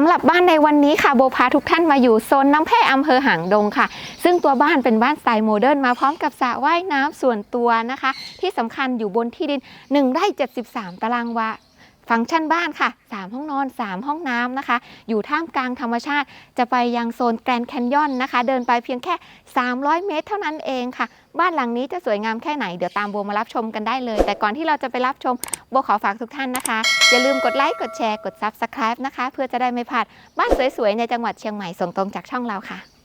ำหรับบ้านในวันนี้ค่ะโบพาทุกท่านมาอยู่โซนน้ำแพร่อำเภอหางดงค่ะ ซึ่งตัวบ้านเป็นบ้านสไตล์โมเดิร์นมาพร้อมกับสระว่ายน้ำส่วนตัวนะคะ ที่สำคัญอยู่บนที่ดิน1ไร่73 ตารางวา ฟังก์ชันบ้านค่ะ 3 ห้องนอน 3 ห้องน้ำนะคะ อยู่ท่ามกลางธรรมชาติ จะไปยังโซนแกรนด์แคนยอนนะคะ เดินไปเพียงแค่ 300 เมตรเท่านั้นเองค่ะ บ้านหลังนี้จะสวยงามแค่ไหน เดี๋ยวตามโบมารับชมกันได้เลย แต่ก่อนที่เราจะไปรับชม โบขอฝากทุกท่านนะคะ อย่าลืมกดไลค์ กดแชร์ กด Subscribe นะคะ เพื่อจะได้ไม่พลาดบ้านสวยๆ ในจังหวัดเชียงใหม่ส่งตรงจากช่องเราค่ะ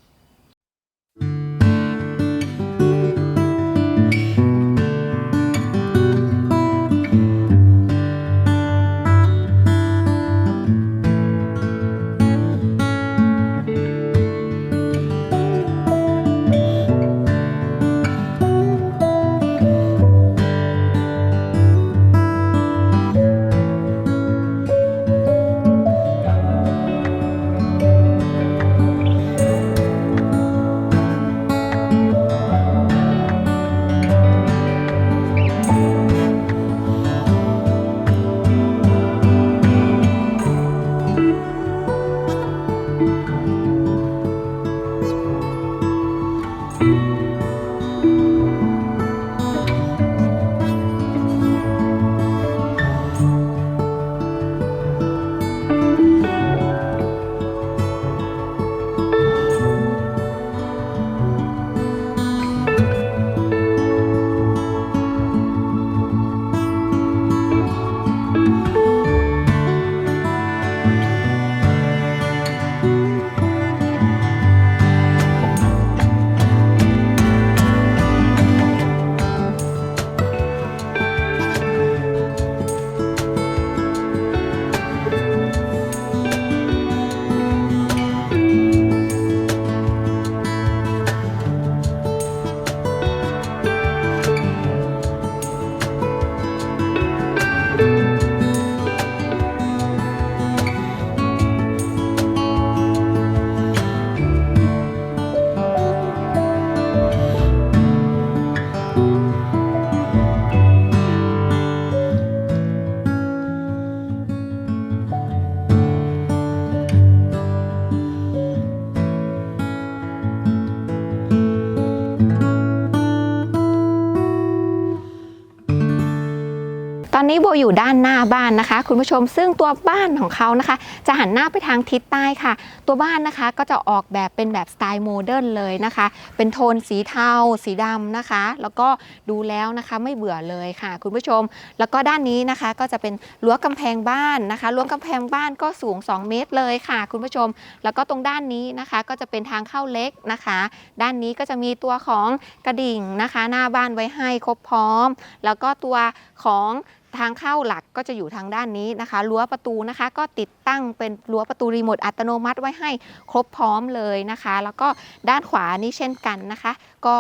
อนนี้โบอยู่ด้านหน้าบ้านนะคะ คุณผู้ชมซึ่งตัวบ้านของเขานะคะ จะหันหน้าไปทางทิศใต้ค่ะ ตัวบ้านนะคะก็จะออกแบบเป็นแบบสไตล์โมเดิร์นเลยนะคะ เป็นโทนสีเทา สีดำนะคะ แล้วก็ดูแล้วนะคะไม่เบื่อเลยค่ะ คุณผู้ชม แล้วก็ด้านนี้นะคะก็จะเป็นรั้วกำแพงบ้านนะคะรั้วกำแพงบ้านก็สูง 2 เมตรเลยค่ะ คุณผู้ชม แล้วก็ตรงด้านนี้นะคะก็จะเป็นทางเข้าเล็กนะคะ ด้านนี้ก็จะมีตัวของกระดิ่งนะคะ หน้าบ้านไว้ให้ครบพร้อม แล้วก็ตัวของ ทางเข้าหลักก็จะอยู่ทางด้านนี้นะคะรั้วประตูนะคะก็ติดตั้งเป็นรั้วประตูรีโมทอัตโนมัติไว้ให้ครบพร้อมเลยนะคะ แล้วก็ด้านขวานี่เช่นกันนะคะ ก็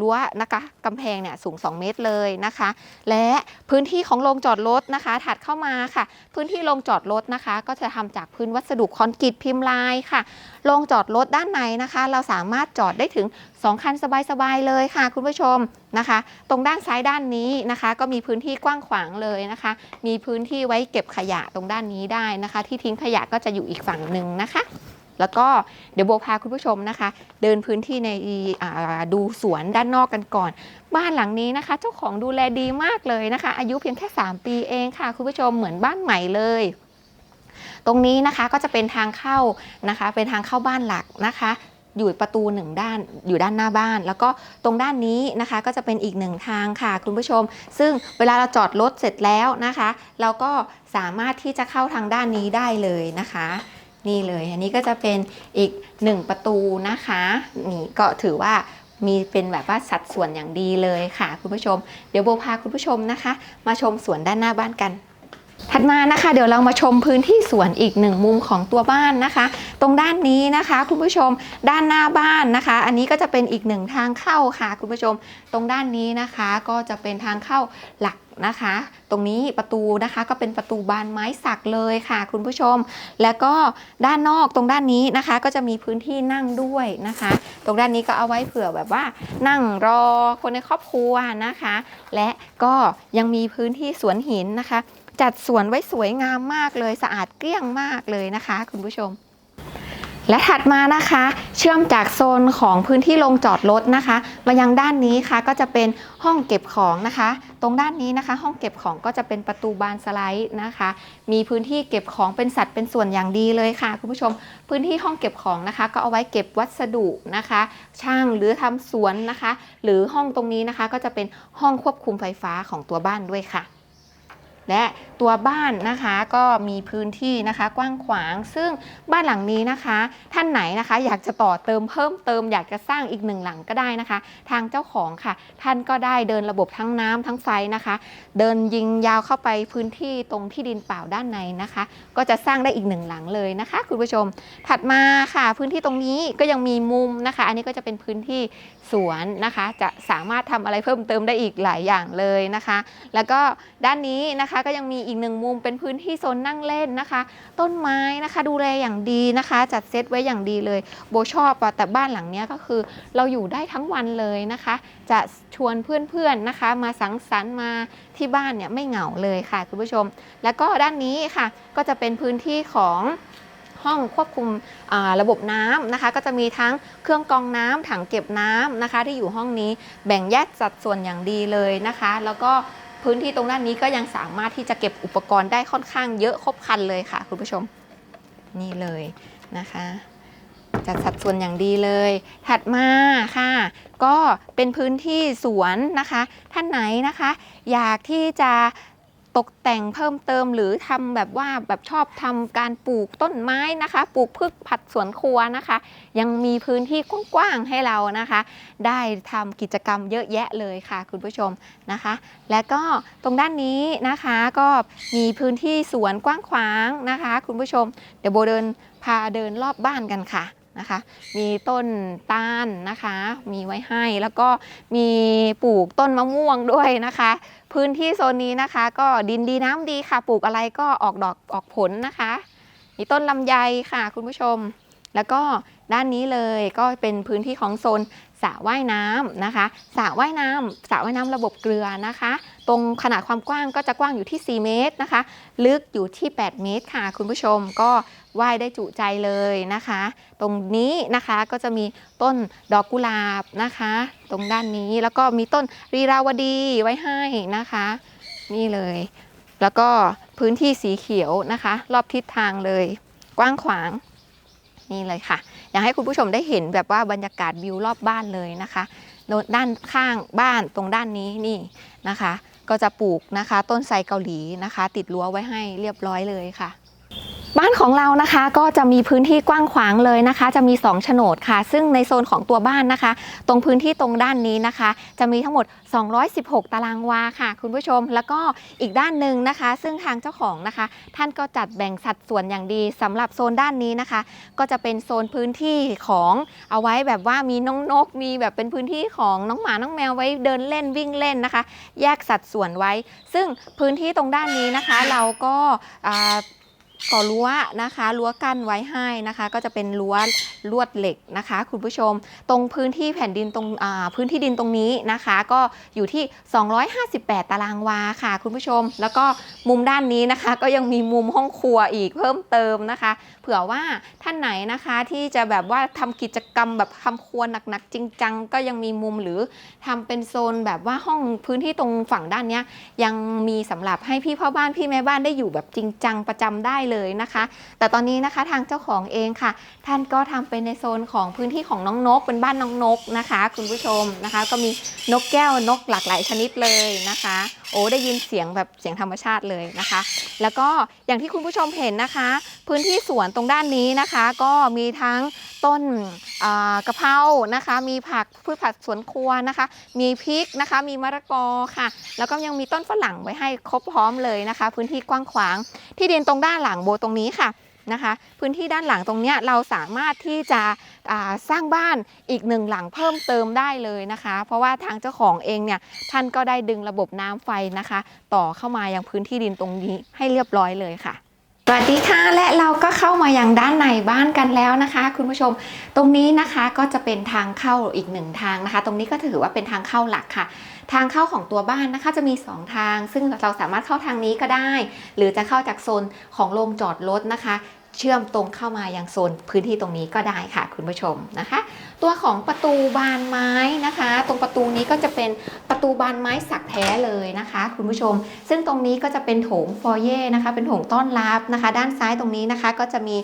รั้วนะคะกำแพงเนี่ยสูง 2 เมตรเลยนะคะ และพื้นที่ของโรงจอดรถนะคะ ถัดเข้ามาค่ะ พื้นที่โรงจอดรถนะคะ ก็จะทำจากพื้นวัสดุคอนกรีตพิมพ์ลายค่ะโรงจอดรถด้านในนะคะ เราสามารถจอดได้ถึง 2 คันสบายๆเลยค่ะ คุณผู้ชมนะคะ ตรงด้านซ้ายด้านนี้นะคะ ก็มีพื้นที่กว้างขวางเลยนะคะ มีพื้นที่ไว้เก็บขยะตรงด้านนี้ได้นะคะ ที่ทิ้งขยะก็จะอยู่อีกฝั่งหนึ่งนะคะ แล้วก็เดี๋ยวโบพาคุณผู้ชมนะคะ เดินพื้นที่ในดูสวนด้านนอกกันก่อน บ้านหลังนี้นะคะ เจ้าของดูแลดีมากเลยนะคะ อายุเพียงแค่ 3 ปีเองค่ะ คุณผู้ชมเหมือนบ้านใหม่เลยตรงนี้นะคะก็จะเป็นทางเข้านะคะ เป็นทางเข้าบ้านหลักนะคะ อยู่ประตูหนึ่งด้านอยู่ด้านหน้าบ้าน แล้วก็ตรงด้านนี้นะคะก็จะเป็นอีกหนึ่งทางค่ะคุณผู้ชม ซึ่งเวลาเราจอดรถเสร็จแล้วนะคะ เราก็สามารถที่จะเข้าทางด้านนี้ได้เลยนะคะ นี่เลยอันนี้ก็จะเป็นอีกหนึ่งประตูนะคะนี่ก็ถือว่ามีเป็นแบบว่าสัดส่วนอย่างดีเลยค่ะ คุณผู้ชม เดี๋ยวโบพาคุณผู้ชมนะคะ มาชมสวนด้านหน้าบ้านกัน ถัดมานะคะ เดี๋ยวเรามาชมพื้นที่สวนอีกหนึ่งมุมของตัวบ้านนะคะ ตรงด้านนี้นะคะ คุณผู้ชมด้านหน้าบ้านนะคะ อันนี้ก็จะเป็นอีกหนึ่งทางเข้าค่ะ คุณผู้ชม ตรงด้านนี้นะคะ ก็จะเป็นทางเข้าหลัก นะคะ ตรงนี้ประตูนะคะก็เป็นประตูบานไม้สักเลยค่ะ คุณผู้ชม แล้วก็ด้านนอกตรงด้านนี้นะคะ ก็จะมีพื้นที่นั่งด้วยนะคะ ตรงด้านนี้ก็เอาไว้เผื่อแบบว่า นั่งรอคนในครอบครัวนะคะ และก็ยังมีพื้นที่สวนหินนะคะ จัดสวนไว้สวยงามมากเลยสะอาดเกลี้ยงมากเลยนะคะ คุณผู้ชม และถัดมานะคะ เชื่อมจากโซนของพื้นที่ลงจอดรถนะคะ มายังด้านนี้ค่ะก็จะเป็นห้องเก็บของนะคะ ตรงด้านนี้นะคะ ห้องเก็บของก็จะเป็นประตูบานสไลด์นะคะ มีพื้นที่เก็บของเป็นสัดเป็นส่วนอย่างดีเลยค่ะ คุณผู้ชม พื้นที่ห้องเก็บของนะคะ ก็เอาไว้เก็บวัสดุนะคะ ช่างหรือทำสวนนะคะ หรือห้องตรงนี้นะคะ ก็จะเป็นห้องควบคุมไฟฟ้าของตัวบ้านด้วยค่ะ และตัวบ้านนะคะก็มีพื้นที่นะคะกว้างขวาง ซึ่งบ้านหลังนี้นะคะ ท่านไหนนะคะอยากจะต่อเติมเพิ่มเติมอยากจะสร้างอีกหนึ่งหลังก็ได้นะคะ ทางเจ้าของค่ะ ท่านก็ได้เดินระบบทั้งน้ำทั้งไฟนะคะ เดินยิงยาวเข้าไปพื้นที่ตรงที่ดินเปล่าด้านในนะคะ ก็จะสร้างได้อีกหนึ่งหลังเลยนะคะ คุณผู้ชมถัดมาค่ะ พื้นที่ตรงนี้ก็ยังมีมุมนะคะ อันนี้ก็จะเป็นพื้นที่ สวนนะคะ จะสามารถทำอะไรเพิ่มเติมได้อีกหลายอย่างเลยนะคะ แล้วก็ด้านนี้นะคะก็ยังมีอีกหนึ่งมุมเป็นพื้นที่โซนนั่งเล่นนะคะ ต้นไม้นะคะดูแลอย่างดีนะคะ จัดเซตไว้อย่างดีเลย โบชอบอะแต่บ้านหลังเนี้ยก็คือเราอยู่ได้ทั้งวันเลยนะคะ จะชวนเพื่อนๆนะคะ มาสังสรรค์มาที่บ้านเนี่ยไม่เหงาเลยค่ะคุณผู้ชม แล้วก็ด้านนี้ค่ะก็จะเป็นพื้นที่ของ ห้องควบคุมระบบน้ำนะคะ ก็จะมีทั้งเครื่องกรองน้ำถังเก็บน้ำนะคะ ที่อยู่ห้องนี้แบ่งแยกสัดส่วนอย่างดีเลยนะคะ แล้วก็พื้นที่ตรงด้านนี้ก็ยังสามารถที่จะเก็บอุปกรณ์ได้ค่อนข้างเยอะครบครันเลยค่ะ คุณผู้ชมนี่เลยนะคะ จัดสัดส่วนอย่างดีเลย ถัดมาค่ะ ก็เป็นพื้นที่สวนนะคะ ท่านไหนนะคะ อยากที่จะ ตกแต่งเพิ่มเติมหรือทำแบบว่าแบบชอบทำการปลูกต้นไม้นะคะ ปลูกพืชผัดสวนครัวนะคะ ยังมีพื้นที่กว้างๆให้เรานะคะ ได้ทำกิจกรรมเยอะแยะเลยค่ะ คุณผู้ชมนะคะ และก็ตรงด้านนี้นะคะก็มีพื้นที่สวนกว้างขวางนะคะ คุณผู้ชม เดี๋ยวโบเดินพาเดินรอบบ้านกันค่ะ นะคะ มีต้นต้านนะคะ มีไว้ให้แล้วก็มีปลูกต้นมะม่วงด้วยนะคะ พื้นที่โซนนี้นะคะ ก็ดินดีน้ำดีค่ะ ปลูกอะไรก็ออกดอกออกผลนะคะ มีต้นลำไยค่ะคุณผู้ชม แล้วก็ด้านนี้เลยก็เป็นพื้นที่ของโซนสระว่ายน้ำนะคะสระว่ายน้ำสระว่ายน้ำระบบเกลือนะคะ ตรงขนาดความกว้างก็จะกว้างอยู่ที่ 4 เมตรนะคะ ลึกอยู่ที่ 8 เมตรค่ะ คุณผู้ชมก็ว่ายได้จุใจเลยนะคะ ตรงนี้นะคะก็จะมีต้นดอกกุหลาบนะคะ ตรงด้านนี้แล้วก็มีต้นรีราวดีไว้ให้นะคะ นี่เลย แล้วก็พื้นที่สีเขียวนะคะ รอบทิศทางเลย กว้างขวางนี่เลยค่ะ อยากให้คุณผู้ชมได้เห็นแบบว่าบรรยากาศวิวรอบบ้านเลยนะคะ ด้านข้างบ้านตรงด้านนี้นี่นะคะ ก็จะปลูกนะคะ ต้นไทรเกาหลีนะคะ ติดรั้วไว้ให้เรียบร้อยเลยค่ะ บ้านของเรานะคะก็จะมีพื้นที่กว้างขวางเลยนะคะ จะมี 2 โฉนดค่ะ ซึ่งในโซนของตัวบ้านนะคะ ตรงพื้นที่ตรงด้านนี้นะคะ จะมีทั้งหมด 216 ตารางวาค่ะ คุณผู้ชมแล้วก็อีกด้านหนึ่งนะคะ ซึ่งทางเจ้าของนะคะ ท่านก็จัดแบ่งสัดส่วนอย่างดีสำหรับโซนด้านนี้นะคะ ก็จะเป็นโซนพื้นที่ของเอาไว้แบบว่ามีน้องนกมีแบบเป็นพื้นที่ของน้องหมาน้องแมวไว้เดินเล่นวิ่งเล่นนะคะ แยกสัดส่วนไว้ ซึ่งพื้นที่ตรงด้านนี้นะคะ เราก็ ก่อรั้วนะคะรั้วกั้นไว้ให้นะคะ ก็จะเป็นรั้วลวดเหล็กนะคะ คุณผู้ชม ตรงพื้นที่แผ่นดินตรงพื้นที่ดินตรงนี้นะคะ ก็อยู่ที่ 258 ตารางวาค่ะ คุณผู้ชม แล้วก็มุมด้านนี้นะคะ ก็ยังมีมุมห้องครัวอีกเพิ่มเติมนะคะ เผื่อว่าท่านไหนนะคะที่จะแบบว่าทำกิจกรรมแบบทำครัวหนักๆจริงจังก็ยังมีมุมหรือทำเป็นโซนแบบว่าห้องพื้นที่ตรงฝั่งด้านนี้ยยังมีสำหรับให้พี่พ่อบ้านพี่แม่บ้านได้อยู่แบบจริงจังประจำได้เลยนะคะ แต่ตอนนี้นะคะทางเจ้าของเองค่ะ ท่านก็ทำเป็นในโซนของพื้นที่ของน้องนก เป็นบ้านน้องนกนะคะ คุณผู้ชมนะคะ ก็มีนกแก้วนกหลากหลายชนิดเลยนะคะ โอ้ได้ยินเสียงแบบเสียงธรรมชาติเลยนะคะ แล้วก็อย่างที่คุณผู้ชมเห็นนะคะ พื้นที่สวนตรงด้านนี้นะคะ ก็มีทั้งต้นกะเพรานะคะ มีผักพืชผักสวนครัวนะคะ มีพริกนะคะ มีมะละกอค่ะ แล้วก็ยังมีต้นฝรั่งไว้ให้ครบพร้อมเลยนะคะ พื้นที่กว้างขวาง ที่ดินตรงด้านหลังโบตรงนี้ค่ะ นะคะ พื้นที่ด้านหลังตรงนี้เราสามารถที่จะสร้างบ้านอีกหนึ่งหลังเพิ่มเติมได้เลยนะคะ เพราะว่าทางเจ้าของเองเนี่ยท่านก็ได้ดึงระบบน้ำไฟนะคะ ต่อเข้ามายังพื้นที่ดินตรงนี้ให้เรียบร้อยเลยค่ะสวัสดีค่ะและเราก็เข้ามายังด้านในบ้านกันแล้วนะคะ คุณผู้ชมตรงนี้นะคะก็จะเป็นทางเข้าอีกหนึ่งทางนะคะ ตรงนี้ก็ถือว่าเป็นทางเข้าหลักค่ะ ทางเข้าของตัวบ้านนะคะจะมี 2 ทาง ซึ่งเราสามารถเข้าทางนี้ก็ได้ หรือจะเข้าจากโซนของโรงจอดรถนะคะ เชื่อมตรงเข้ามายังโซนพื้นที่ตรงนี้ก็ได้ค่ะคุณผู้ชมนะคะ ตัวของประตูบานไม้นะคะ ตรงประตูนี้ก็จะเป็นประตูบานไม้สักแท้เลยนะคะ คุณผู้ชม ซึ่งตรงนี้ก็จะเป็นโถงฟอร์เย่นะคะ เป็นโถงต้อนรับนะคะ ด้านซ้ายตรงนี้นะคะ ก็จะมี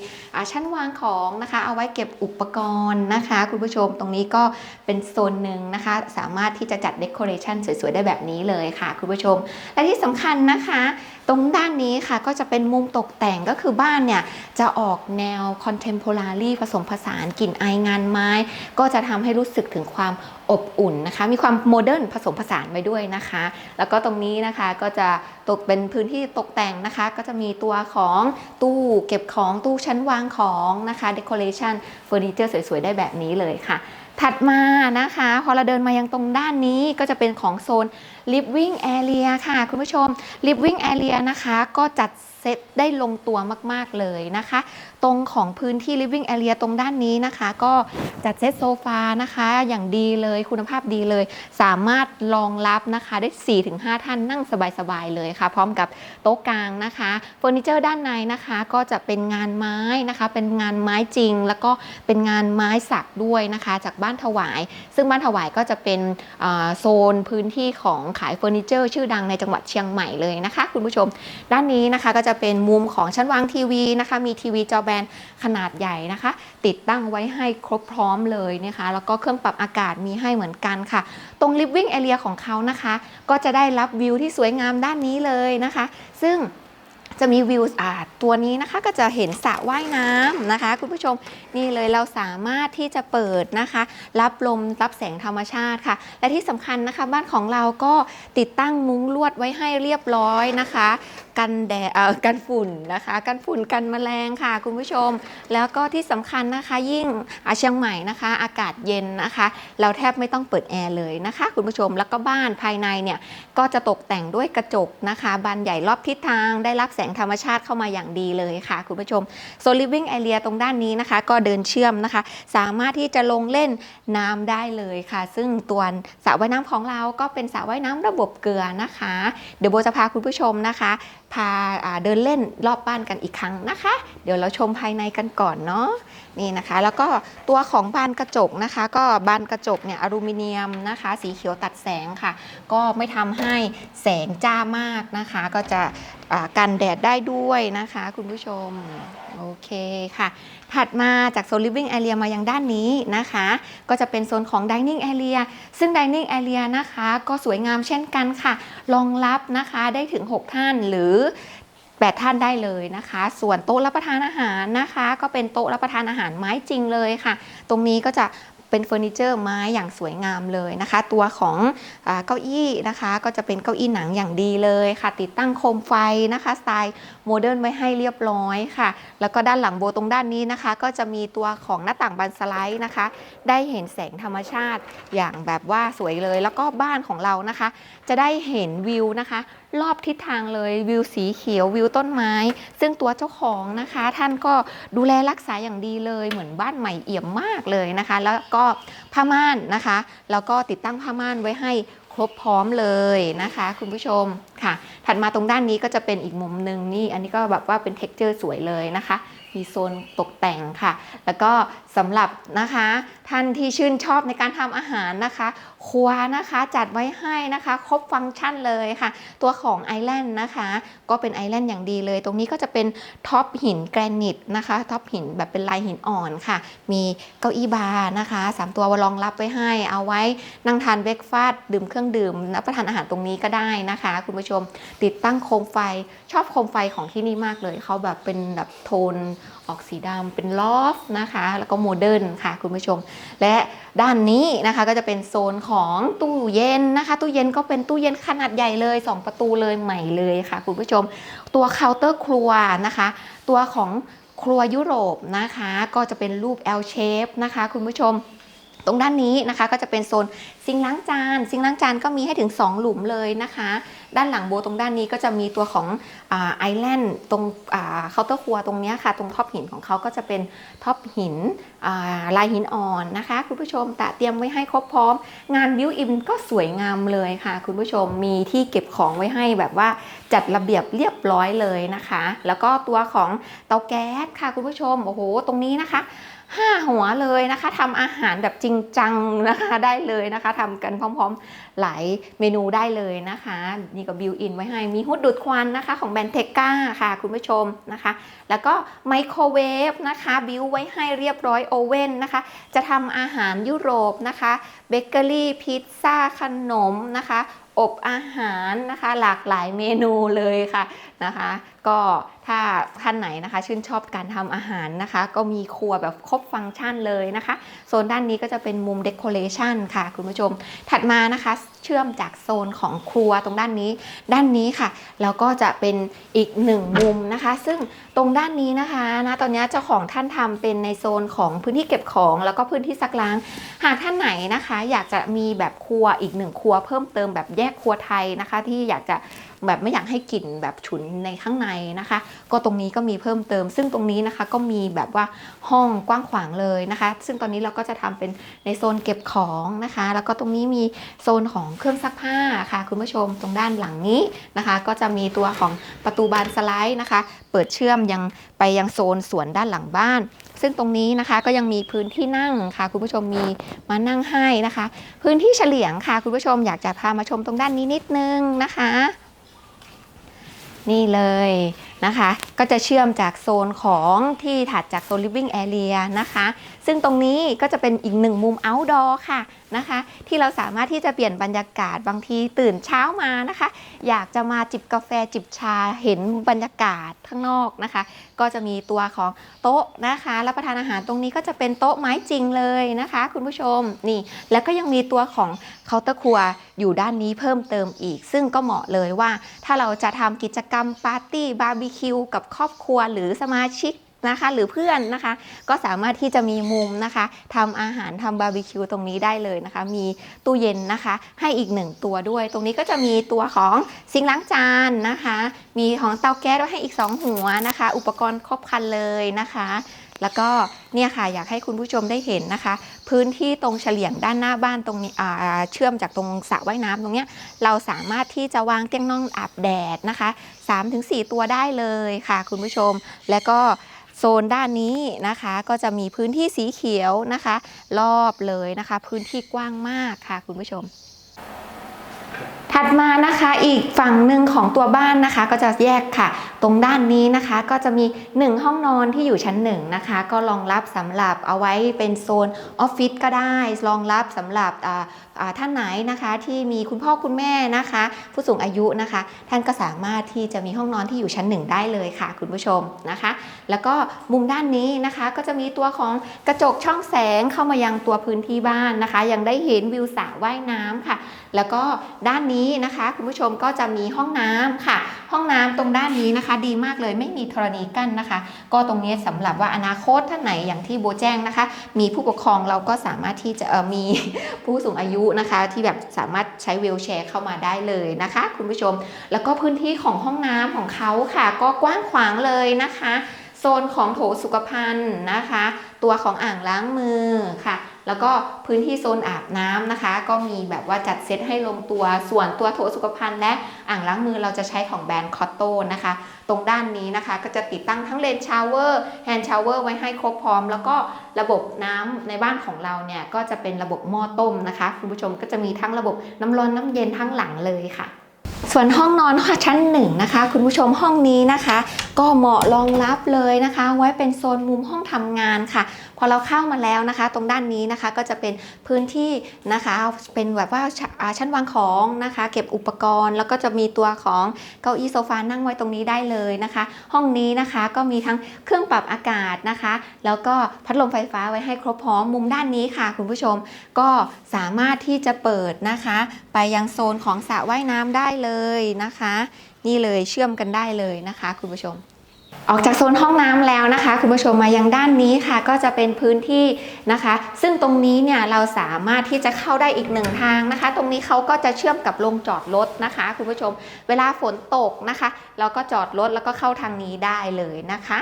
ชั้นวางของนะคะ เอาไว้เก็บอุปกรณ์นะคะ คุณผู้ชมตรงนี้ก็เป็นโซนหนึ่งนะคะ สามารถที่จะจัดเด o r a t i o n สวยๆได้แบบนี้เลยค่ะ คุณผู้ชม และที่สำคัญนะคะ ตรงด้านนี้ค่ะก็จะเป็นมุมตกแต่งก็คือบ้านเนี่ยจะออกแนว contemporary ผสมผสานกลิ่นอายงานไม้ ก็จะทำให้รู้สึกถึงความอบอุ่นนะคะ มีความโมเดิร์นผสมผสานไปด้วยนะคะ แล้วก็ตรงนี้นะคะก็จะตกเป็นพื้นที่ตกแต่งนะคะ ก็จะมีตัวของตู้เก็บของตู้ชั้นวางของนะคะ decoration เฟอร์นิเจอร์สวยๆ ได้แบบนี้เลยค่ะ ถัดมานะคะ พอเราเดินมายังตรงด้านนี้ก็จะเป็นของโซน living area ค่ะ คุณผู้ชม living area นะคะก็จัดเซตได้ลงตัวมาก ๆ เลยนะคะ ตรงของพื้นที่ living area ตรงด้านนี้นะคะ ก็จัดเซตโซฟานะคะอย่างดีเลยคุณภาพดีเลย สามารถรองรับนะคะได้ 4-5 ท่านนั่งสบาย ๆ เลยค่ะ พร้อมกับโต๊ะกลางนะคะเฟอร์นิเจอร์ด้านในนะคะก็จะเป็นงานไม้นะคะ เป็นงานไม้จริง แล้วก็เป็นงานไม้สักด้วยนะคะ จากบ้านถวาย ซึ่งบ้านถวายก็จะเป็นโซนพื้นที่ของขายเฟอร์นิเจอร์ชื่อดังในจังหวัดเชียงใหม่เลยนะคะ คุณผู้ชม ด้านนี้นะคะก็จะเป็นมุมของชั้นวางทีวีนะคะ มีทีวีจอแบนขนาดใหญ่นะคะ ติดตั้งไว้ให้ครบพร้อมเลยนะคะ แล้วก็เครื่องปรับอากาศมีให้เหมือนกันค่ะ ตรง living area ของเขานะคะ ก็จะได้รับวิวที่สวยงามด้านนี้เลยนะคะ ซึ่ง จะมีวิวอ่าตัวนี้นะคะก็จะเห็นสระว่ายน้ำนะคะ คุณผู้ชมนี่เลยเราสามารถที่จะเปิดนะคะ รับลมรับแสงธรรมชาติค่ะ และที่สำคัญนะคะ บ้านของเราก็ติดตั้งมุ้งลวดไว้ให้เรียบร้อยนะคะกันแดดเอ่อกันฝุ่นนะคะ กันฝุ่นกันแมลงค่ะคุณผู้ชม แล้วก็ที่สำคัญนะคะยิ่งอาเชียงใหม่นะคะ อากาศเย็นนะคะ เราแทบไม่ต้องเปิดแอร์เลยนะคะ คุณผู้ชมแล้วก็บ้านภายในเนี่ยก็จะตกแต่งด้วยกระจกนะคะบานใหญ่รอบทิศทาง ได้รับแสงธรรมชาติเข้ามาอย่างดีเลยค่ะ คุณผู้ชมโซลิฟ i ิ g ง a อเรียตรงด้านนี้นะคะ ก็เดินเชื่อมนะคะ สามารถที่จะลงเล่นน้ำได้เลยค่ะ ซึ่งตัวสระว่ายน้ำของเราก็เป็นสระว่ายน้ำระบบเกลือนะคะ เดี๋ยวโบจะพาคุณผู้ชมนะคะพาาเดินเล่นรอบบ้านกันอีกครั้งนะคะ เดี๋ยวเราชมภายในกันก่อนเนาะนี่นะคะ แล้วก็ตัวของบานกระจกนะคะ ก็บานกระจกเนี่ยอลูมิเนียมนะคะ สีเขียวตัดแสงค่ะ ก็ไม่ทำให้แสงจ้ามากนะคะ ก็จะกันแดดได้ด้วยนะคะ คุณผู้ชม โอเคค่ะ ถัดมาจากโซน living area มายังด้านนี้นะคะ ก็จะเป็นโซนของ dining area ซึ่ง dining area นะคะ ก็สวยงามเช่นกันค่ะ รองรับนะคะได้ถึง 6 ท่านหรือ8ท่านได้เลยนะคะ ส่วนโต๊ะรับประทานอาหารนะคะ ก็เป็นโต๊ะรับประทานอาหารไม้จริงเลยค่ะ ตรงนี้ก็จะเป็นเฟอร์นิเจอร์ไม้อย่างสวยงามเลยนะคะ ตัวของเก้าอี้นะคะ ก็จะเป็นเก้าอี้หนังอย่างดีเลยค่ะ ติดตั้งโคมไฟนะคะสไตล์โมเดิร์นไว้ให้เรียบร้อยค่ะ แล้วก็ด้านหลังโบตรงด้านนี้นะคะ ก็จะมีตัวของหน้าต่างบานสไลด์นะคะ ได้เห็นแสงธรรมชาติอย่างแบบว่าสวยเลย แล้วก็บ้านของเรานะคะ จะได้เห็นวิวนะคะ รอบทิศทางเลยวิวสีเขียววิวต้นไม้ ซึ่งตัวเจ้าของนะคะ ท่านก็ดูแลรักษาอย่างดีเลย เหมือนบ้านใหม่เอี่ยมมากเลยนะคะ แล้วก็ผ้าม่านนะคะ แล้วก็ติดตั้งผ้าม่านไว้ให้ ครบพร้อมเลยนะคะคุณผู้ชมค่ะ ถัดมาตรงด้านนี้ก็จะเป็นอีกมุมหนึ่งนี่ อันนี้ก็แบบว่าเป็นเท็กเจอร์สวยเลยนะคะ มีโซนตกแต่งค่ะ แล้วก็สำหรับนะคะ ท่านที่ชื่นชอบในการทำอาหารนะคะครัวนะคะจัดไว้ให้นะคะครบฟังก์ชันเลยค่ะ ตัวของไอแลนด์นะคะ ก็เป็นไอแลนด์อย่างดีเลย ตรงนี้ก็จะเป็นท็อปหินแกรนิตนะคะท็อปหินแบบเป็นลายหินอ่อนค่ะ มีเก้าอี้บาร์นะคะสามตัวรองรับไว้ให้ เอาไว้นั่งทานเบรกฟาสต์ดื่มเครื่องดื่มรับประทานอาหารตรงนี้ก็ได้นะคะ คุณผู้ชมติดตั้งโคมไฟชอบโคมไฟของที่นี่มากเลยเขาแบบเป็นแบบโทน ออกสีดำเป็นลอฟนะคะ แล้วก็โมเดิร์นค่ะคุณผู้ชม และด้านนี้นะคะก็จะเป็นโซนของตู้เย็นนะคะ ตู้เย็นก็เป็นตู้เย็นขนาดใหญ่เลย 2 ประตูเลยใหม่เลยค่ะ คุณผู้ชม ตัวเคาน์เตอร์ครัวนะคะ ตัวของครัวยุโรปนะคะ ก็จะเป็นรูป L shape นะคะ คุณผู้ชม ตรงด้านนี้นะคะก็จะเป็นโซนซิงล้างจาน ซิงล้างจานก็มีให้ถึง 2 หลุมเลยนะคะ ด้านหลังโบตรงด้านนี้ก็จะมีตัวของไอแลนด์ตรงเคาน์เตอร์ครัวตรงนี้ค่ะ ตรงท็อปหินของเขาก็จะเป็นท็อปหินลายหินอ่อนนะคะ คุณผู้ชมแต่เตรียมไว้ให้ครบพร้อม งานบิวอินก็สวยงามเลยค่ะ คุณผู้ชมมีที่เก็บของไว้ให้แบบว่าจัดระเบียบเรียบร้อยเลยนะคะ แล้วก็ตัวของเตาแก๊สค่ะคุณผู้ชมโอ้โหตรงนี้นะคะ ห้าหัวเลยนะคะทำอาหารแบบจริงจังนะคะได้เลยนะคะทำกันพร้อมๆ หลายเมนูได้เลยนะคะ นี่ก็บิวอินไว้ให้มีฮุดดูดควันนะคะของแบรนด์เทก้าค่ะคุณผู้ชมนะคะ แล้วก็ไมโครเวฟนะคะบิวไว้ให้เรียบร้อยโอเว่นนะคะ จะทำอาหารยุโรปนะคะเบเกอรี่พิซซ่าขนมนะคะอบอาหารนะคะหลากหลายเมนูเลยค่ะนะคะก็ถ้าท่านไหนนะคะชื่นชอบการทำอาหารนะคะ ก็มีครัวแบบครบฟังก์ชันเลยนะคะโซนด้านนี้ก็จะเป็นมุมเด o อเรชันค่ะคุณผู้ชม ถัดมานะคะ เชื่อมจากโซนของครัวตรงด้านนี้ ด้านนี้ค่ะแล้วก็จะเป็นอีกหนึ่งมุมนะคะ ซึ่งตรงด้านนี้นะคะนะตอนนี้เจ้าของท่านทำเป็นในโซนของพื้นที่เก็บของ แล้วก็พื้นที่ซักล้าง หากท่านไหนนะคะ อยากจะมีแบบครัวอีกหนึ่งครัวเพิ่มเติมแบบแยกครัวไทยนะคะ ที่อยากจะ แบบไม่อยากให้กลิ่นแบบฉุนในข้างในนะคะ ก็ตรงนี้ก็มีเพิ่มเติม ซึ่งตรงนี้นะคะก็มีแบบว่าห้องกว้างขวางเลยนะคะ ซึ่งตอนนี้เราก็จะทำเป็นในโซนเก็บของนะคะ แล้วก็ตรงนี้มีโซนของเครื่องซักผ้าค่ะ คุณผู้ชมตรงด้านหลังนี้นะคะ ก็จะมีตัวของประตูบานสไลด์นะคะ เปิดเชื่อมยังไปยังโซนสวนด้านหลังบ้าน ซึ่งตรงนี้นะคะก็ยังมีพื้นที่นั่งค่ะ คุณผู้ชมมีมานั่งให้นะคะ พื้นที่เฉลียงค่ะ คุณผู้ชมอยากจะพามาชมตรงด้านนี้นิดนึงนะคะ นี่เลย นะคะ ก็จะเชื่อมจากโซนของที่ถัดจากโซน living area นะคะ ซึ่งตรงนี้ก็จะเป็นอีกหนึ่งมุม outdoor ค่ะนะคะ ที่เราสามารถที่จะเปลี่ยนบรรยากาศบางทีตื่นเช้ามานะคะ อยากจะมาจิบกาแฟจิบชาเห็นบรรยากาศข้างนอกนะคะ ก็จะมีตัวของโต๊ะนะคะรับประทานอาหารตรงนี้ก็จะเป็นโต๊ะไม้จริงเลยนะคะ คุณผู้ชมนี่แล้วก็ยังมีตัวของเคาน์เตอร์ครัวอยู่ด้านนี้เพิ่มเติมอีก ซึ่งก็เหมาะเลยว่าถ้าเราจะทำกิจกรรมปาร์ตี้บาร์บีคิวกับครอบครัวหรือสมาชิกนะคะ หรือเพื่อนนะคะ ก็สามารถที่จะมีมุมนะคะทำอาหารทำบาร์บีคิวตรงนี้ได้เลยนะคะ มีตู้เย็นนะคะ ให้อีกหนึ่งตัวด้วย ตรงนี้ก็จะมีตัวของซิงล้างจานนะคะ มีของเตาแก๊สไว้ให้อีก 2 หัวนะคะ อุปกรณ์ครบครันเลยนะคะ แล้วก็เนี่ยค่ะอยากให้คุณผู้ชมได้เห็นนะคะ พื้นที่ตรงเฉลียงด้านหน้าบ้านตรงนี้เชื่อมจากตรงสระว่ายน้ำตรงเนี้ยเราสามารถที่จะวางเตียงนอนอาบแดดนะคะ 3-4 ตัวได้เลยค่ะ คุณผู้ชมและก็โซนด้านนี้นะคะก็จะมีพื้นที่สีเขียวนะคะ รอบเลยนะคะ พื้นที่กว้างมากค่ะคุณผู้ชม ถัดมานะคะอีกฝั่งหนึ่งของตัวบ้านนะคะ ก็จะแยกค่ะ ตรงด้านนี้นะคะก็จะมี 1 ห้องนอนที่อยู่ชั้น1นะคะก็รองรับสำหรับเอาไว้เป็นโซนออฟฟิศก็ได้รองรับสำหรับท่านไหนนะคะที่มีคุณพ่อคุณแม่นะคะ ผู้สูงอายุนะคะ ท่านก็สามารถที่จะมีห้องนอนที่อยู่ชั้นหนึ่งได้เลยค่ะ คุณผู้ชมนะคะ แล้วก็มุมด้านนี้นะคะก็จะมีตัวของกระจกช่องแสงเข้ามายังตัวพื้นที่บ้านนะคะ ยังได้เห็นวิวสระว่ายน้ำค่ะแล้วก็ด้านนี้นะคะคุณผู้ชมก็จะมีห้องน้ำค่ะ ห้องน้ำตรงด้านนี้นะคะ ดีมากเลยไม่มีธรณีกั้นนะคะ ก็ตรงนี้สำหรับว่าอนาคตท่านไหนอย่างที่โบแจ้งนะคะ มีผู้ปกครองเราก็สามารถที่จะมีผู้สูงอายุนะคะ ที่แบบสามารถใช้วีลแชร์เข้ามาได้เลยนะคะ คุณผู้ชม แล้วก็พื้นที่ของห้องน้ำของเขาค่ะ ก็กว้างขวางเลยนะคะ โซนของโถสุขภัณฑ์นะคะ ตัวของอ่างล้างมือค่ะ แล้วก็พื้นที่โซนอาบน้ำนะคะ ก็มีแบบว่าจัดเซตให้ลงตัวส่วนตัวโถสุขภัณฑ์และอ่างล้างมือเราจะใช้ของแบรนด์คอตโตนะคะ ตรงด้านนี้นะคะ ก็จะติดตั้งทั้งเลนชาวเวอร์แฮนด์ชาวเวอร์ไว้ให้ครบพร้อม แล้วก็ระบบน้ำในบ้านของเราเนี่ยก็จะเป็นระบบหม้อต้มนะคะ คุณผู้ชมก็จะมีทั้งระบบน้ำร้อนน้ำเย็นทั้งหลังเลยค่ะ ส่วนห้องนอนชั้นหนึ่งนะคะ คุณผู้ชมห้องนี้นะคะ ก็เหมาะรองรับเลยนะคะ ไว้เป็นโซนมุมห้องทำงานค่ะ พอเราเข้ามาแล้วนะคะ ตรงด้านนี้นะคะก็จะเป็นพื้นที่นะคะ เป็นแบบว่าชอ่าชั้นวางของนะคะ เก็บอุปกรณ์ แล้วก็จะมีตัวของเก้าอี้โซฟานั่งไว้ตรงนี้ได้เลยนะคะ ห้องนี้นะคะก็มีทั้งเครื่องปรับอากาศนะคะ แล้วก็พัดลมไฟฟ้าไว้ให้ครบพร้อมมุมด้านนี้ค่ะ คุณผู้ชมก็สามารถที่จะเปิดนะคะ ไปยังโซนของสระว่ายน้ำได้เลยนะคะ นี่เลยเชื่อมกันได้เลยนะคะ คุณผู้ชม ออกจากโซนห้องน้ำแล้วนะคะ คุณผู้ชมมายังด้านนี้ค่ะ ก็จะเป็นพื้นที่นะคะ ซึ่งตรงนี้เนี่ยเราสามารถที่จะเข้าได้อีกหนึ่งทางนะคะ ตรงนี้เขาก็จะเชื่อมกับโรงจอดรถนะคะ คุณผู้ชม เวลาฝนตกนะคะ เราก็จอดรถแล้วก็เข้าทางนี้ได้เลยนะคะ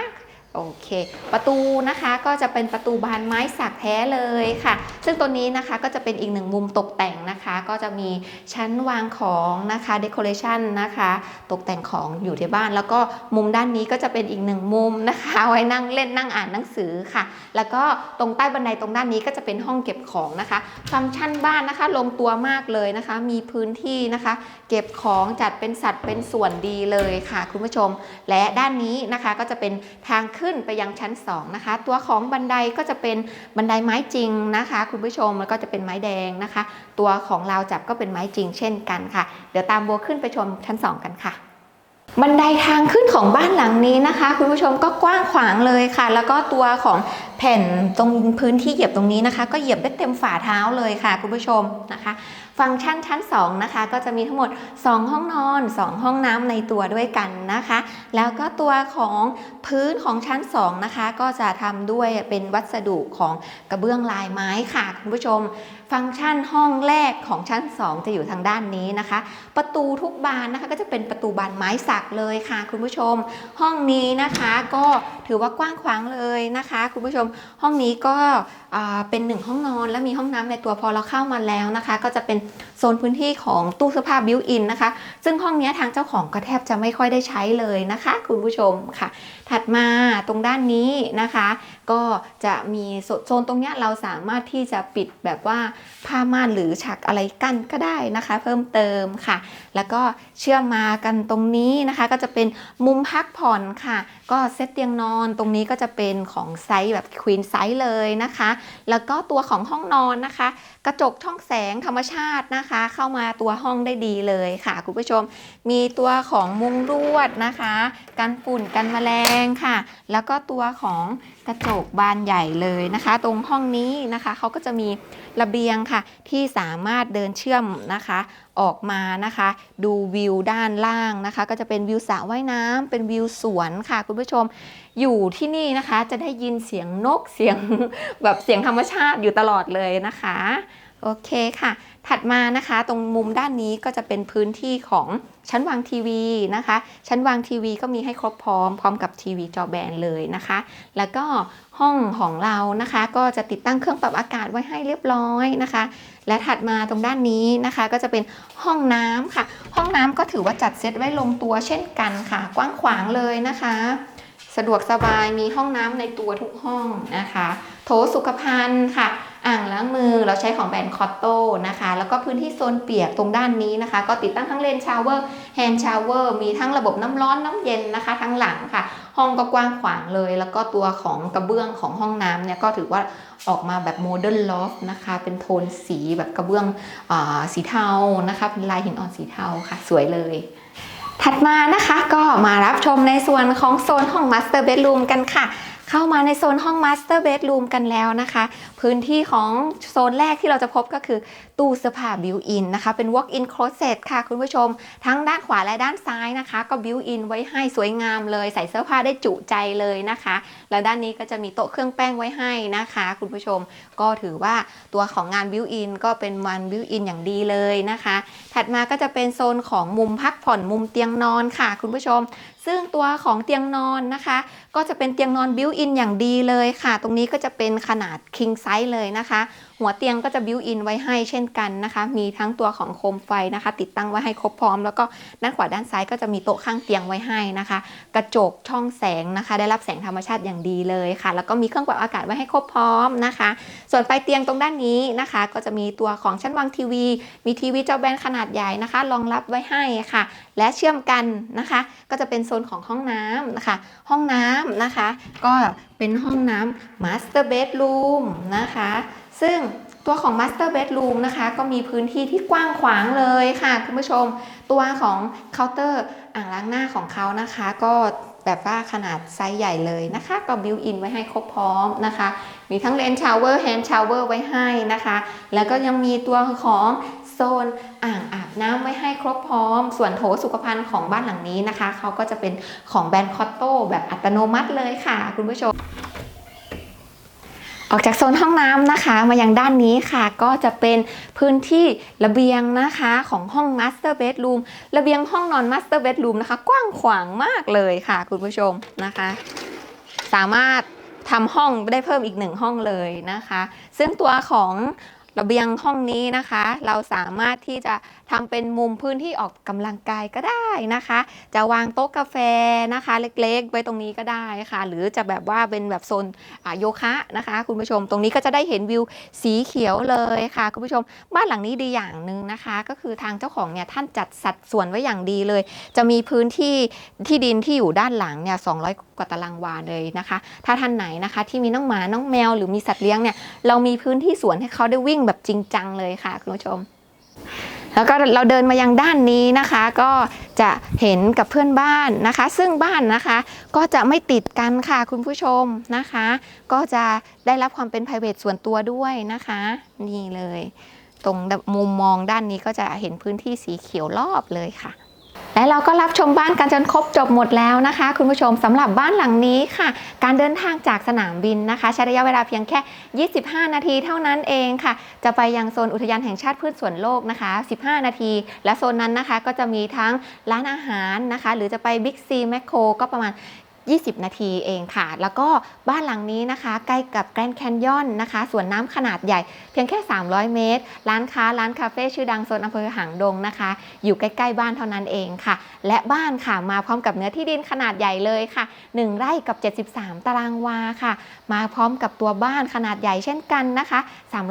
โอเค ประตูนะคะก็จะเป็นประตูบานไม้สักแท้เลยค่ะ ซึ่งตัวนี้นะคะก็จะเป็นอีกหนึ่งมุมตกแต่งนะคะ ก็จะมีชั้นวางของนะคะเด o r a t i o n นะคะ ตกแต่งของอยู่ที่บ้าน แล้วก็มุมด้านนี้ก็จะเป็นอีกหนึ่งมุมนะคะ ไว้นั่งเล่นนั่งอ่านหนังสือค่ะ แล้วก็ตรงใต้บันไดตรงด้านนี้ก็จะเป็นห้องเก็บของนะคะ ฟังก์ชันบ้านนะคะ ลงตัวมากเลยนะคะ มีพื้นที่นะคะ เก็บของจัดเป็นสัดเป็นส่วนดีเลยค่ะ คุณผู้ชม และด้านนี้นะคะก็จะเป็นทางขึ้นไปยังชั้น 2 นะคะ ตัวของบันไดก็จะเป็นบันไดไม้จริงนะคะ คุณผู้ชมแล้วก็จะเป็นไม้แดงนะคะ ตัวของราวจับก็เป็นไม้จริงเช่นกันค่ะ เดี๋ยวตามโบขึ้นไปชมชั้น 2 กันค่ะ บันไดทางขึ้นของบ้านหลังนี้นะคะ คุณผู้ชมก็กว้างขวางเลยค่ะ แล้วก็ตัวของแผ่นตรงพื้นที่เหยียบตรงนี้นะคะ ก็เหยียบได้เต็มฝ่าเท้าเลยค่ะ คุณผู้ชมนะคะ ฟังก์ชันชั้น 2 นะคะ ก็จะมีทั้งหมด 2 ห้องนอน 2 ห้องน้ำในตัวด้วยกันนะคะ แล้วก็ตัวของพื้นของชั้น 2 นะคะ ก็จะทำด้วยเป็นวัสดุของกระเบื้องลายไม้ค่ะ คุณผู้ชม ฟังก์ชันห้องแรกของชั้น 2 จะอยู่ทางด้านนี้นะคะ ประตูทุกบานนะคะ ก็จะเป็นประตูบานไม้สักเลยค่ะคุณผู้ชม ห้องนี้นะคะก็ถือว่ากว้างขวางเลยนะคะ คุณผู้ชม ห้องนี้ก็เป็นหนึ่งห้องนอนและมีห้องน้ำในตัวพอเราเข้ามาแล้วนะคะ ก็จะเป็นโซนพื้นที่ของตู้เสื้อผ้าบิวอินนะคะ ซึ่งห้องนี้ทางเจ้าของก็แทบจะไม่ค่อยได้ใช้เลยนะคะ คุณผู้ชมค่ะ ถัดมาตรงด้านนี้นะคะ ก็จะมีโซนตรงนี้เราสามารถที่จะปิดแบบว่าผ้าม่านหรือฉากอะไรกั้นก็ได้นะคะ เพิ่มเติมค่ะ แล้วก็เชื่อมมากันตรงนี้นะคะ ก็จะเป็นมุมพักผ่อนค่ะ ก็เซตเตียงนอนตรงนี้ก็จะเป็นของไซส์แบบควีนไซส์เลยนะคะ แล้วก็ตัวของห้องนอนนะคะ กระจกช่องแสงธรรมชาตินะคะ เข้ามาตัวห้องได้ดีเลยค่ะคุณผู้ชม มีตัวของมุงลวดนะคะ กันฝุ่นกันแมลงค่ะ แล้วก็ตัวของ กระจกบานใหญ่เลยนะคะ ตรงห้องนี้นะคะเขาก็จะมีระเบียงค่ะ ที่สามารถเดินเชื่อมนะคะ ออกมานะคะ ดูวิวด้านล่างนะคะ ก็จะเป็นวิวสระว่ายน้ำเป็นวิวสวนค่ะคุณผู้ชมอยู่ที่นี่นะคะ จะได้ยินเสียงนกเสียงแบบเสียงธรรมชาติอยู่ตลอดเลยนะคะ โอเคค่ะ ถัดมานะคะ ตรงมุมด้านนี้ก็จะเป็นพื้นที่ของชั้นวางทีวีนะคะ ชั้นวางทีวีก็มีให้ครบพร้อมพร้อมกับทีวีจอแบนเลยนะคะ แล้วก็ห้องของเรานะคะ ก็จะติดตั้งเครื่องปรับอากาศไว้ให้เรียบร้อยนะคะ และถัดมาตรงด้านนี้นะคะ ก็จะเป็นห้องน้ำค่ะ ห้องน้ำก็ถือว่าจัดเซตไว้ลงตัวเช่นกันค่ะ กว้างขวางเลยนะคะ สะดวกสบายมีห้องน้ำในตัวทุกห้องนะคะ โถสุขภัณฑ์ค่ะ อ่างล้างมือเราใช้ของแบรนด์คอตโต้นะคะ แล้วก็พื้นที่โซนเปียกตรงด้านนี้นะคะ ก็ติดตั้งทั้งเลนชาวเวอร์แฮนด์ชาวเวอร์มีทั้งระบบน้ำร้อนน้ำเย็นนะคะทั้งหลังค่ะ ห้องก็กว้างขวางเลย แล้วก็ตัวของกระเบื้องของห้องน้ำเนี่ยก็ถือว่าออกมาแบบโมเดิร์นลอฟนะคะ เป็นโทนสีแบบกระเบื้องอาสีเทานะคะเป็นลายหินอ่อนสีเทาค่ะ สวยเลยถัดมานะคะก็มารับชมในส่วนของโซนห้อง Master Bedroom กันค่ะ เข้ามาในโซนห้อง Master Bedroom กันแล้วนะคะ พื้นที่ของโซนแรกที่เราจะพบก็คือ ตู้เสื้อผ้าบิวอินนะคะเป็น walk in closet ค่ะคุณผู้ชม ทั้งด้านขวาและด้านซ้ายนะคะ ก็บิวอินไว้ให้สวยงามเลย ใส่เสื้อผ้าได้จุใจเลยนะคะ แล้วด้านนี้ก็จะมีโต๊ะเครื่องแป้งไว้ให้นะคะ คุณผู้ชมก็ถือว่าตัวของงานบิวอินก็เป็นวันบิวอินอย่างดีเลยนะคะ ถัดมาก็จะเป็นโซนของมุมพักผ่อนมุมเตียงนอนค่ะคุณผู้ชม ซึ่งตัวของเตียงนอนนะคะ ก็จะเป็นเตียงนอนบิวอินอย่างดีเลยค่ะ ตรงนี้ก็จะเป็นขนาด king size เลยนะคะ หัวเตียงก็จะบิวอินไว้ให้เช่นกันนะคะ มีทั้งตัวของโคมไฟนะคะ ติดตั้งไว้ให้ครบพร้อม แล้วก็ด้านขวาด้านซ้ายก็จะมีโต๊ะข้างเตียงไว้ให้นะคะ กระจกช่องแสงนะคะ ได้รับแสงธรรมชาติอย่างดีเลยค่ะ แล้วก็มีเครื่องปรับอากาศไว้ให้ครบพร้อมนะคะ ส่วนปลายเตียงตรงด้านนี้นะคะ ก็จะมีตัวของชั้นวางทีวี มีทีวีจอแบนขนาดใหญ่นะคะรองรับไว้ให้ค่ะ และเชื่อมกันนะคะ ก็จะเป็นโซนของห้องน้ำนะคะ ห้องน้ำนะคะ ก็เป็นห้องน้ำ Master Bedroom นะคะ ซึ่ง ตัวของ Master Bedroom นะคะ ก็มีพื้นที่ที่กว้างขวางเลยค่ะ คุณผู้ชม ตัวของเคาน์เตอร์อ่างล้างหน้าของเขานะคะ ก็แบบว่าขนาดไซส์ใหญ่เลยนะคะ ก็บิวอินไว้ให้ครบพร้อมนะคะ มีทั้งเลนชาวเวอร์แฮนด์ชาวเวอร์ไว้ให้นะคะ แล้วก็ยังมีตัวของโซนอ่างอาบน้ำไว้ให้ครบพร้อม ส่วนโถสุขภัณฑ์ของบ้านหลังนี้นะคะ เขาก็จะเป็นของแบรนด์คอตโต้แบบอัตโนมัติเลยค่ะ คุณผู้ชม ออกจากโซนห้องน้ำนะคะ มายังด้านนี้ค่ะ ก็จะเป็นพื้นที่ระเบียงนะคะของห้อง Master Bedroom ระเบียงห้องนอน Master Bedroom นะคะ กว้างขวางมากเลยค่ะคุณผู้ชมนะคะ สามารถทำห้องได้เพิ่มอีกหนึ่งห้องเลยนะคะ ซึ่งตัวของ ระเบียงห้องนี้นะคะ เราสามารถที่จะทำเป็นมุมพื้นที่ออกกำลังกายก็ได้นะคะ จะวางโต๊ะกาแฟนะคะ เล็กๆไว้ตรงนี้ก็ได้ค่ะ หรือจะแบบว่าเป็นแบบโซนโยคะนะคะ คุณผู้ชมตรงนี้ก็จะได้เห็นวิวสีเขียวเลยค่ะ คุณผู้ชมบ้านหลังนี้ดีอย่างหนึ่งนะคะ ก็คือทางเจ้าของเนี่ยท่านจัดสัดส่วนไว้อย่างดีเลย จะมีพื้นที่ที่ดินที่อยู่ด้านหลังเนี่ย200กว่าตารางวาเลยนะคะ ถ้าท่านไหนนะคะที่มีน้องหมาน้องแมวหรือมีสัตว์เลี้ยงเนี่ยเรามีพื้นที่สวนให้เขาได้วิ่งแบบจริงจังเลยค่ะคุณผู้ชม แล้วก็เราเดินมายังด้านนี้นะคะ ก็จะเห็นกับเพื่อนบ้านนะคะ ซึ่งบ้านนะคะ ก็จะไม่ติดกันค่ะคุณผู้ชมนะคะ ก็จะได้รับความเป็น p r i v a t ส่วนตัวด้วยนะคะ นี่เลย ตรงมุมมองด้านนี้ก็จะเห็นพื้นที่สีเขียวรอบเลยค่ะ และเราก็รับชมบ้านกันจนครบจบหมดแล้วนะคะ คุณผู้ชมสำหรับบ้านหลังนี้ค่ะ การเดินทางจากสนามบินนะคะ ใช้ระยะเวลาเพียงแค่ 25 นาทีเท่านั้นเองค่ะ จะไปยังโซนอุทยานแห่งชาติพืชสวนโลกนะคะ 15 นาที และโซนนั้นนะคะก็จะมีทั้งร้านอาหารนะคะ หรือจะไปบิ๊กซีแมคโครก็ประมาณ 20 นาทีเองค่ะ แล้วก็บ้านหลังนี้นะคะ ใกล้กับแกรนด์แคนยอนนะคะสวนน้ำขนาดใหญ่เพียงแค่ 300 เมตร ร้านค้าร้านคาเฟ่ชื่อดังโซนอำเภอหางดงนะคะ อยู่ใกล้ๆบ้านเท่านั้นเองค่ะ และบ้านค่ะมาพร้อมกับเนื้อที่ดินขนาดใหญ่เลยค่ะ 1 ไร่กับ 73 ตารางวาค่ะ มาพร้อมกับตัวบ้านขนาดใหญ่เช่นกันนะคะ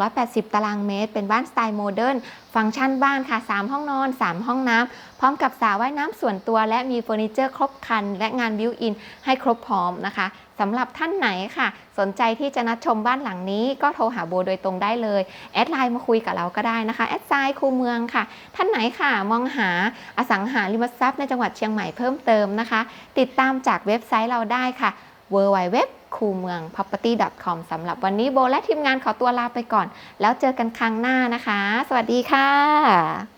380 ตารางเมตร เป็นบ้านสไตล์โมเดิร์นฟังก์ชันบ้านค่ะ 3 ห้องนอน 3 ห้องน้ำพร้อมกับสระว่ายน้ำส่วนตัวและมีเฟอร์นิเจอร์ครบครัน และงานบิวอินให้ครบพร้อมนะคะสำหรับท่านไหนค่ะ สนใจที่จะนัดชมบ้านหลังนี้ก็โทรหาโบโดยตรงได้เลย แอดไลน์มาคุยกับเราก็ได้นะคะ แอดไซน์คูเมืองค่ะ ท่านไหนค่ะ มองหาอสังหาริมทรัพย์ในจังหวัดเชียงใหม่เพิ่มเติมนะคะ ติดตามจากเว็บไซต์เราได้ค่ะ w w w คูเมือง property com สำหรับวันนี้โบและทีมงานขอตัวลาไปก่อน แล้วเจอกันครั้งหน้านะคะ สวัสดีค่ะ